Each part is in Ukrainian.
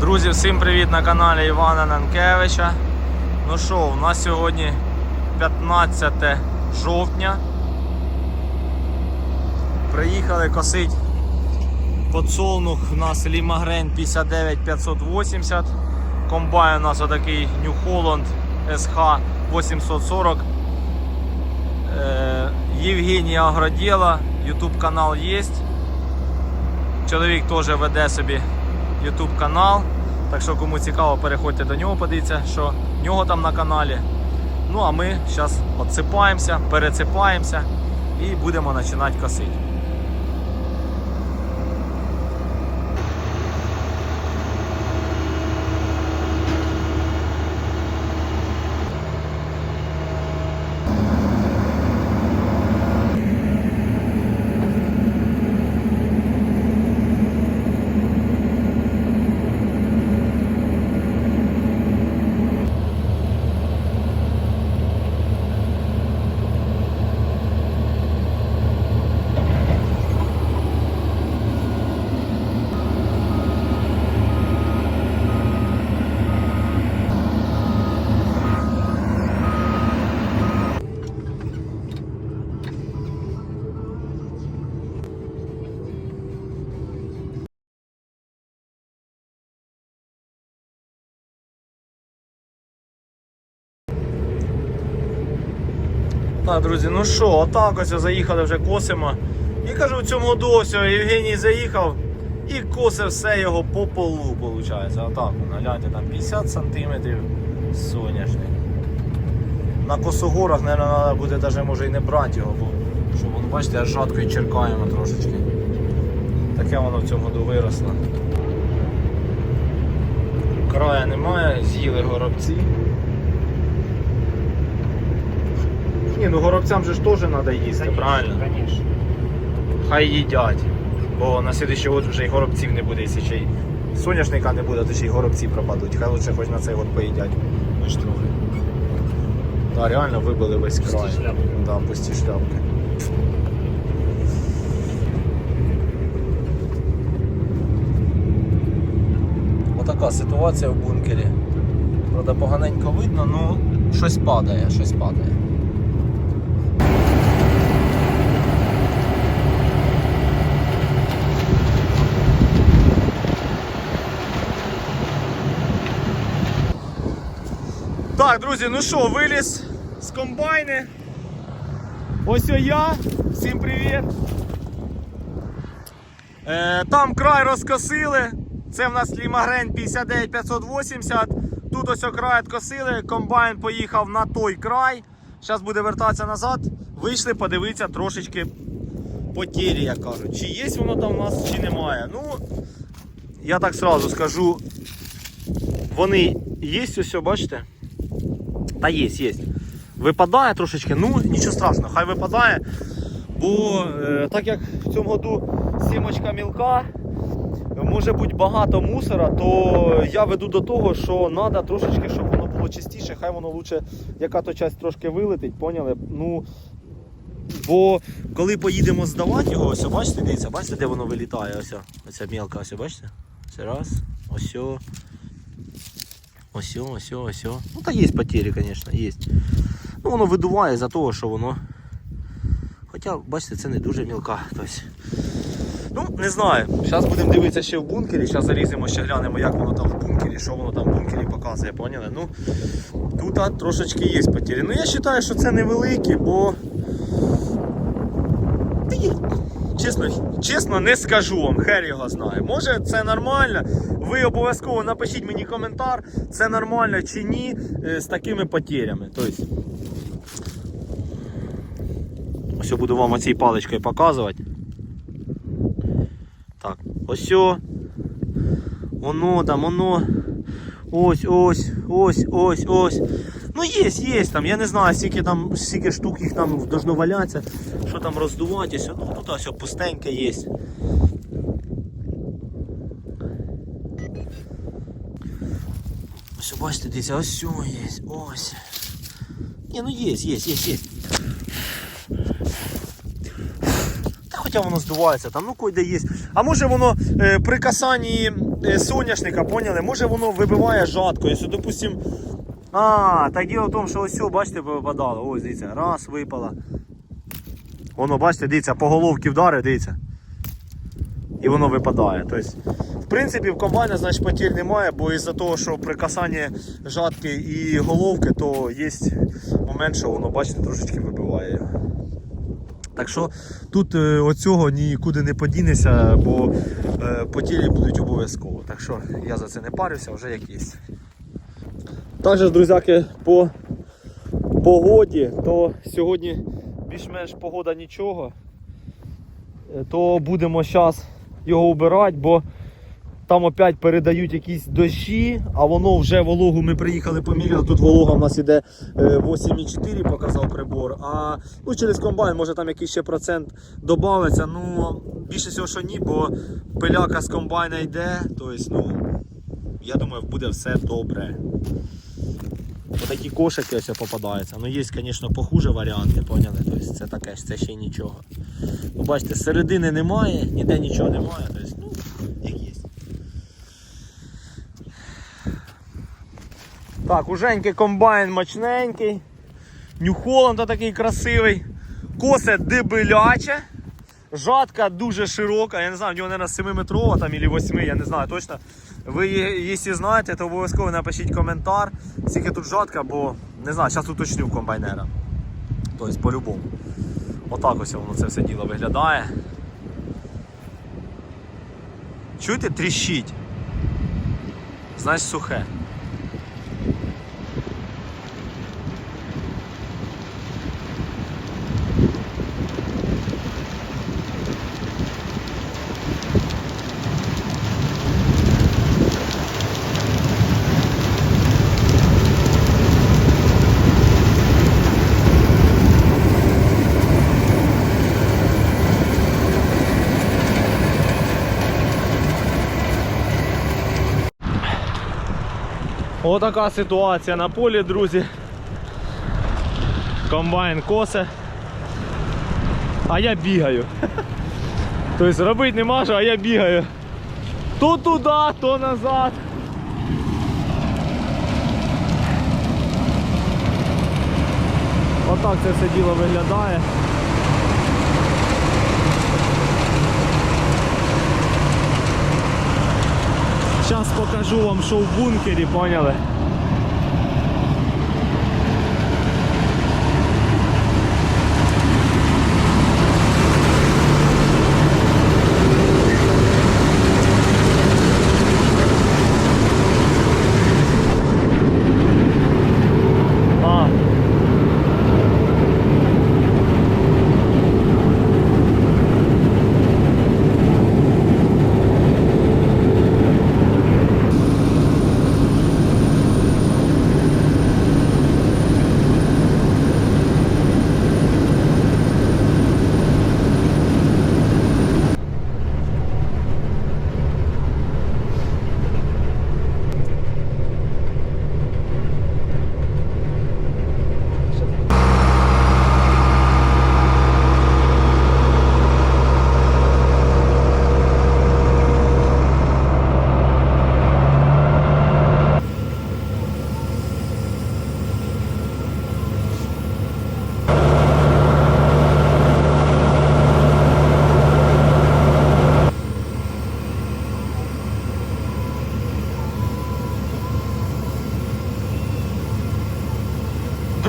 Друзі, всім привіт на каналі Івана Нанкевича. Ну що, у нас сьогодні 15 жовтня. Приїхали косить подсолнух. У нас Лімагрен 59580. Комбайн у нас отакий New Holland SH 840. Е, Євгенія Агроділа, YouTube канал є. Чоловік теж веде собі YouTube канал. Так що кому цікаво, переходьте до нього, подивіться, що в нього там на каналі. Ну а ми зараз отсипаємося, пересипаємося і будемо починати косити. Так, друзі, ну що, отак ось заїхали вже косимо. І кажу, в цьому ось Євгеній заїхав і косив все його по полу, виходить. Отак, гляньте, там 50 сантиметрів соняшник. На косогорах, мабуть, треба буде навіть може і не брати його, бо щоб воно, бачите, аж жаткою черкаємо трошечки. Таке воно в цьому году виросло. Края немає, з'їли горобці. Ні, ну горобцям же ж теж треба їсти, правильно? Конечно. Хай їдять. Бо на слідуючий год вже й горобців не буде, якщо ще й соняшника не буде, то ще й горобці пропадуть. Хай лучше хоч на цей год поїдять. Ми ж трохи. Та реально вибили весь Пусті край. шляпки. Да, пусті шляпки. Отака ситуація в бункері. Правда, поганенько видно, ну щось падає, щось падає. Так, друзі, ну що, виліз з комбайни. Ось я. Всім привіт. Е, там край розкосили. Це в нас лімагрень 59580. Тут ось край відкосили. Комбайн поїхав на той край. Зараз буде вертатися назад. Вийшли подивитися трошечки потері, як кажуть. Чи є воно там у нас, чи немає. Ну, я так сразу скажу. Вони є, ось, бачите? Та є, є. Випадає трошечки, ну нічого страшного, хай випадає. Бо е, так як в цьому году сімочка мілка, може бути багато мусора, то я веду до того, що треба трошечки, щоб воно було чистіше, хай воно лучше яка то часть трошки вилетить, поняли? Ну, бо коли поїдемо здавати його, ось, бачите, дивіться, бачите, де воно вилітає? Ось, оця мілка, ось, бачите? Це раз, ось. Ось, ось, ось. Ну та є потери, звісно, є. Ну воно видуває за того, що воно. Хоча, бачите, це не дуже мілка. Тобто. Ну, не знаю. Зараз будемо дивитися ще в бункері. Зараз заліземо, ще глянемо, як воно там в бункері, що воно там в бункері показує, поняли? Ну, тут а, трошечки є потери. Ну я вважаю, що це невеликі, бо. Чесно, чесно, не скажу вам, хер його знає. Може це нормально. Ви обов'язково напишіть мені коментар, це нормально чи ні е, з такими потерями. Тобто, ось я буду вам оцій паличкою показувати. Так, ось. Воно там, воно. Ось, ось, ось, ось, ось. Ну є, є там, я не знаю, скільки там, скільки штук їх там должно валятися, що там роздуватися. Ну тут ось пустеньке є. Ось бачите, десь ось сьо є, ось. Ні, ну є, є, є, є. Та хоча воно здувається, там ну койде є. А може воно е, при касанні е, соняшника, поняли? Може воно вибиває жатко. Якщо, допустим. А, так діло в тому, що ось, бачите, випадало. Ось, дивіться, раз, випала. Воно, бачите, дивіться, по головці вдарив, дивіться. І воно випадає. Тобто, в принципі, в комбайна значить, потір немає, бо із-за того, що при касанні жатки і головки, то є момент, що воно, бачите, трошечки вибиває. Так що тут е, оцього нікуди не подінеся, бо е, потірі будуть обов'язково. Так що я за це не парюся, вже як є. Також, друзяки, по погоді, то сьогодні більш-менш погода нічого. Е, То будемо зараз його убирати, бо там опять передають якісь дощі, а воно вже вологу ми приїхали поміряли. Тут волога в нас іде е, 8,4 показав прибор. А ну, через комбайн може там якийсь ще процент додається. Ну, більше всього, що ні, бо пиляка з комбайна йде. Тобто, ну, я думаю, буде все добре. Отакі кошики ось попадаються. Ну, є, звісно, похуже варіанти, поняли? Тобто це таке це ще нічого. Ну, бачите, середини немає, ніде нічого немає. Тобто, ну, як є. Так, уже комбайн мощненький. Нью-Холланд такий красивий. Косе дебеляче. Жатка дуже широка. Я не знаю, в нього, мабуть, 7-метрова там, або 8, я не знаю точно. Ви, її, знаєте, то обов'язково напишіть коментар, скільки тут жатка, бо не знаю, зараз уточню комбайнера. Тобто по-любому. Отак ось воно це все діло виглядає. Чуєте, тріщить. Значить сухе. Отака ситуація на полі, друзі. Комбайн косе. А я бігаю. Тобто робити нема що, а я бігаю. То туди, то назад. Отак це все діло виглядає. Зараз покажу вам, що в бункері, поняли? А.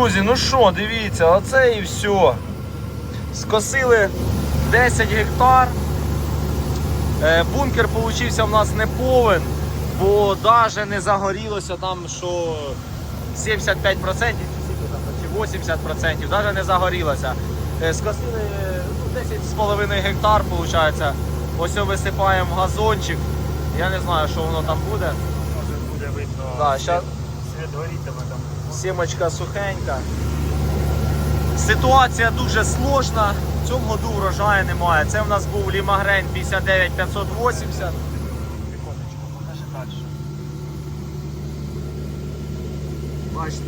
Друзі, ну що, дивіться, оце і все. Скосили 10 гектар. Е, Бункер получився в нас не повен, бо навіть не загорілося там, що 75% чи 80%, навіть не загорілося. Е, Скосили ну, 10,5 гектар, виходить. Ось висипаємо газончик. Я не знаю, що воно там буде. Може буде видно, Да, світ, ща- світ горітиме там. Сімочка сухенька. Ситуація дуже сложна. В цьому году врожаю немає. Це в нас був лімагрень 59580. Секундочку, покажи далі. Бачите?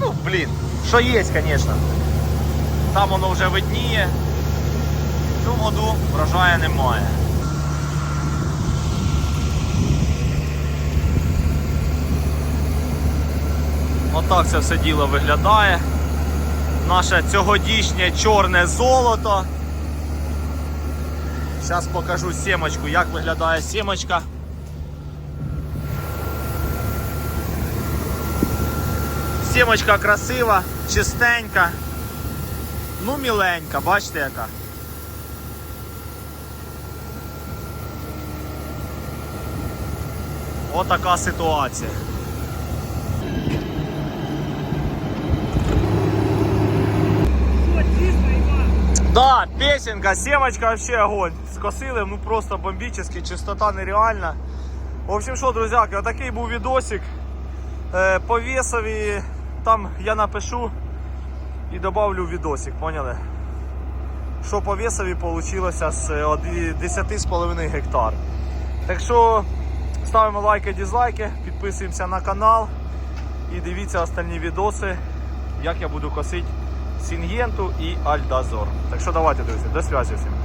Ну, блін, що є, звісно. Там воно вже видніє. В цьому году врожаю немає. Отак це все діло виглядає. Наше цьогодішнє чорне золото. Зараз покажу сімочку, як виглядає сімочка. Сімочка красива, чистенька. Ну, міленька, бачите яка. Отака ситуація. Да, песенка, семочка вообще огонь. Скосили, ну просто бомбически, чистота нереальна. В общем, що, друзяки, отакий був відосик. Е, по весові там я напишу і добавлю відосик, поняли? Що по весові вийшло з е, 10,5 гектар. Так що ставимо лайки, дизлайки, підписуємося на канал і дивіться остальні відоси, як я буду косити Сінгенту і Альдазор. Так що давайте, друзі, до зв'язку всім.